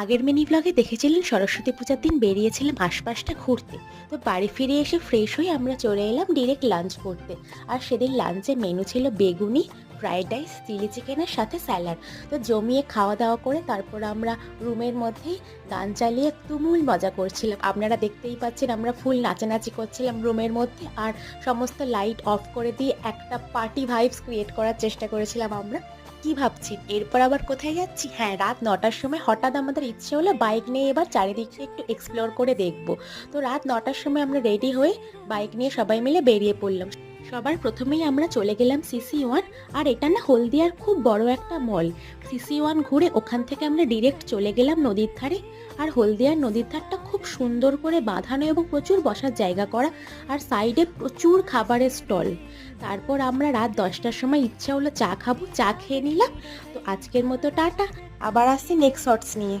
আগের মিনি ব্লগে দেখেছিলেন সরস্বতী পূজার দিন বেরিয়েছিলাম আশপাশটা ঘুরতে। তো বাড়ি ফিরে এসে ফ্রেশ হয়ে আমরা চলে এলাম ডিরেক্ট লাঞ্চ করতে। আর সেদিন লাঞ্চের মেনু ছিল বেগুনি ফ্রাইড রাইস চিলি চিকেনের সাথে স্যালাড তো জমিয়ে খাওয়া দাওয়া করে তারপর আমরা রুমের মধ্যেই গান চালিয়ে তুমুল মজা করছিলাম। আপনারা দেখতেই পাচ্ছেন আমরা ফুল নাচানাচি করছিলাম রুমের মধ্যে। আর সমস্ত লাইট অফ করে দিয়ে একটা পার্টি ভাইবস ক্রিয়েট করার চেষ্টা করেছিলাম আমরা। কি ভাবছেন এরপর আবার কোথায় যাচ্ছি? হ্যাঁ রাত নটার সময় হঠাৎ আমাদের ইচ্ছে হলো বাইক নিয়ে এবার চারিদিকটা একটু এক্সপ্লোর করে দেখব। তো রাত নটার সময় আমরা রেডি হয়ে বাইক নিয়ে সবাই মিলে বেরিয়ে পড়লাম। সবার প্রথমেই আমরা চলে গেলাম সিসি ওয়ান, আর এটা না হলদিয়ার খুব বড় একটা মল। সিসি ওয়ান ঘুরে ওখান থেকে আমরা ডিরেক্ট চলে গেলাম নদীর ধারে, আর হলদিয়ার নদীর ধারটা খুব সুন্দর করে বাঁধানো এবং প্রচুর বসার জায়গা করা, আর সাইডে প্রচুর খাবারের স্টল তারপর আমরা রাত দশটার সময় ইচ্ছা হলো চা খাব, চা খেয়ে নিলাম। তো আজকের মতো টাটা। আবার আসছি নেক্সট শর্টস নিয়ে।